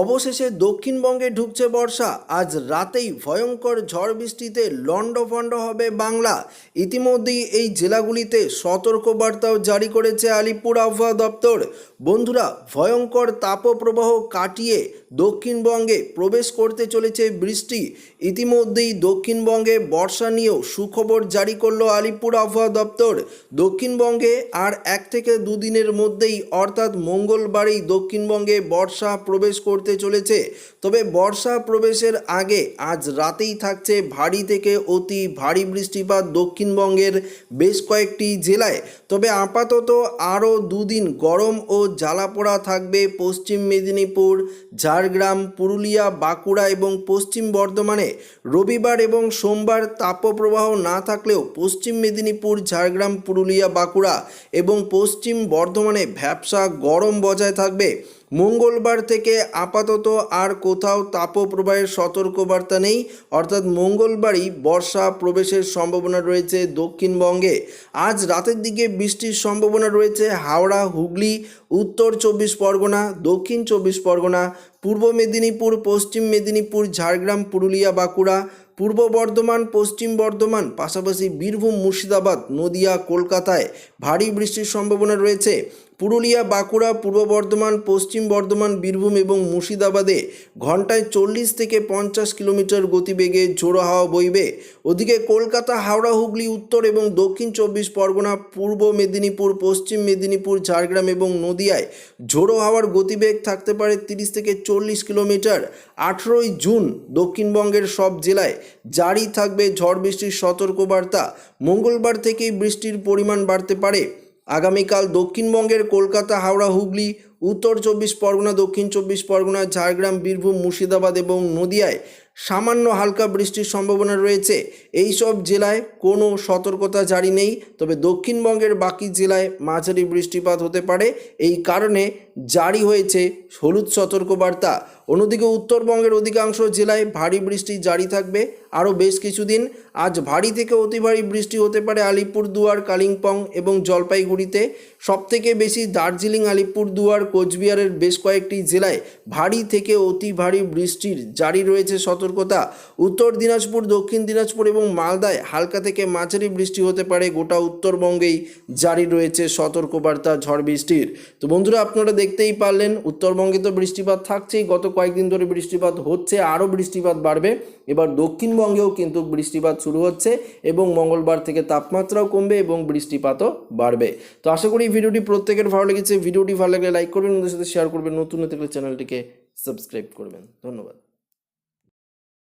অবশেষে দক্ষিণবঙ্গে ঢুকছে বর্ষা। আজ রাতেই ভয়ঙ্কর ঝড় বৃষ্টিতে লণ্ডভণ্ড হবে বাংলা। ইতিমধ্যেই এই জেলাগুলিতে সতর্কবার্তাও জারি করেছে আলিপুর আবহাওয়া দপ্তর। বন্ধুরা, ভয়ঙ্কর তাপপ্রবাহ কাটিয়ে দক্ষিণবঙ্গে প্রবেশ করতে চলেছে বৃষ্টি। ইতিমধ্যেই দক্ষিণবঙ্গে বর্ষা নিয়েও সুখবর জারি করল আলিপুর আবহাওয়া দপ্তর। দক্ষিণবঙ্গে আর এক থেকে দুদিনের মধ্যেই, অর্থাৎ মঙ্গলবারই দক্ষিণবঙ্গে বর্ষা প্রবেশ করতে চলেছে। তবে বর্ষা প্রবেশের আগে আজ রাতেই থাকছে ভারী থেকে অতি ভারী বৃষ্টিপাত দক্ষিণবঙ্গের বেশ কয়েকটি জেলায়। তবে আপাতত আরও দুদিন গরম ও জ্বালাপোড়া থাকবে পশ্চিম মেদিনীপুর, ঝাড়গ্রাম, পুরুলিয়া, বাঁকুড়া এবং পশ্চিম বর্ধমানে। রবিবার এবং সোমবার তাপপ্রবাহ না থাকলেও পশ্চিম মেদিনীপুর, ঝাড়গ্রাম, পুরুলিয়া, বাঁকুড়া এবং পশ্চিম বর্ধমানে ভ্যাবসা গরম বজায় থাকবে। মঙ্গলবার থেকে আপাতত আর কোথাও তাপপ্রবাহের সতর্কবার্তা নেই। অর্থাৎ মঙ্গলবারই বর্ষা প্রবেশের সম্ভাবনা রয়েছে দক্ষিণবঙ্গে। আজ রাতের দিকে বৃষ্টির সম্ভাবনা রয়েছে হাওড়া, হুগলি, উত্তর চব্বিশ পরগনা, দক্ষিণ চব্বিশ পরগনা, পূর্ব মেদিনীপুর, পশ্চিম মেদিনীপুর, ঝাড়গ্রাম, পুরুলিয়া, বাঁকুড়া, পূর্ব বর্ধমান, পশ্চিম বর্ধমান, পাশাপাশি বীরভূম, মুর্শিদাবাদ, নদিয়া, কলকাতায় ভারী বৃষ্টির সম্ভাবনা রয়েছে। পুরুলিয়া, বাঁকুড়া, পূর্ব বর্ধমান, পশ্চিম বর্ধমান, বীরভূম এবং মুর্শিদাবাদে ঘন্টায় চল্লিশ থেকে পঞ্চাশ কিলোমিটার গতিবেগে ঝোড়ো হাওয়া বইবে। ওদিকে কলকাতা, হাওড়া, হুগলি, উত্তর এবং দক্ষিণ চব্বিশ পরগনা, পূর্ব মেদিনীপুর, পশ্চিম মেদিনীপুর, ঝাড়গ্রাম এবং নদিয়ায় ঝোড়ো হাওয়ার গতিবেগ থাকতে পারে তিরিশ থেকে চল্লিশ কিলোমিটার। আঠেরোই জুন দক্ষিণবঙ্গের সব জেলায় জারি থাকবে ঝড় বৃষ্টির সতর্কবার্তা। মঙ্গলবার থেকেই বৃষ্টির পরিমাণ বাড়তে পারে। আগামীকাল দক্ষিণবঙ্গের কলকাতা হাওড়া হুগলি উত্তর চব্বিশ পরগনা, দক্ষিণ চব্বিশ পরগনা, ঝাড়গ্রাম, বীরভূম, মুর্শিদাবাদ এবং নদিয়ায় সামান্য হালকা বৃষ্টির সম্ভাবনা রয়েছে। এই সব জেলায় কোনো সতর্কতা জারি নেই, তবে দক্ষিণবঙ্গের বাকি জেলায় মাঝারি বৃষ্টিপাত হতে পারে। এই কারণে জারি হয়েছে হলুদ সতর্কবার্তা। অন্যদিকে উত্তরবঙ্গের অধিকাংশ জেলায় ভারী বৃষ্টি জারি থাকবে আরও বেশ কিছুদিন। আজ ভারী থেকে অতি ভারী বৃষ্টি হতে পারে আলিপুরদুয়ার, কালিম্পং এবং জলপাইগুড়িতে। সবথেকে বেশি দার্জিলিং, আলিপুরদুয়ার কোচবিহারের বেশ কয়েকটি জেলায় ভারী থেকে অতি ভারী বৃষ্টির জারি রয়েছে সতর্কতা। উত্তর দিনাজপুর, দক্ষিণ দিনাজপুর এবং মালদায় হালকা থেকে মাঝারি বৃষ্টি হতে পারে। গোটা উত্তরবঙ্গেই জারি রয়েছে সতর্কবার্তা ঝড় বৃষ্টির। তো বন্ধুরা, আপনারা দেখতেই পারলেন, উত্তরবঙ্গে তো বৃষ্টিপাত থাকছেই। গত কয়েকদিন ধরে বৃষ্টিপাত হচ্ছে, আরও বৃষ্টিপাত বাড়বে। এবার দক্ষিণবঙ্গেও কিন্তু বৃষ্টিপাত শুরু হচ্ছে এবং মঙ্গলবার থেকে তাপমাত্রাও কমবে এবং বৃষ্টিপাতও বাড়বে। তো আশা করি ভিডিওটি প্রত্যেকের ভালো লেগেছে। ভিডিওটি ভালো লাগলে লাইক করবেন ওদের সাথে শেয়ার করবেন নতুন হতে গেলে চ্যানেলটিকে সাবস্ক্রাইব করবেন। ধন্যবাদ।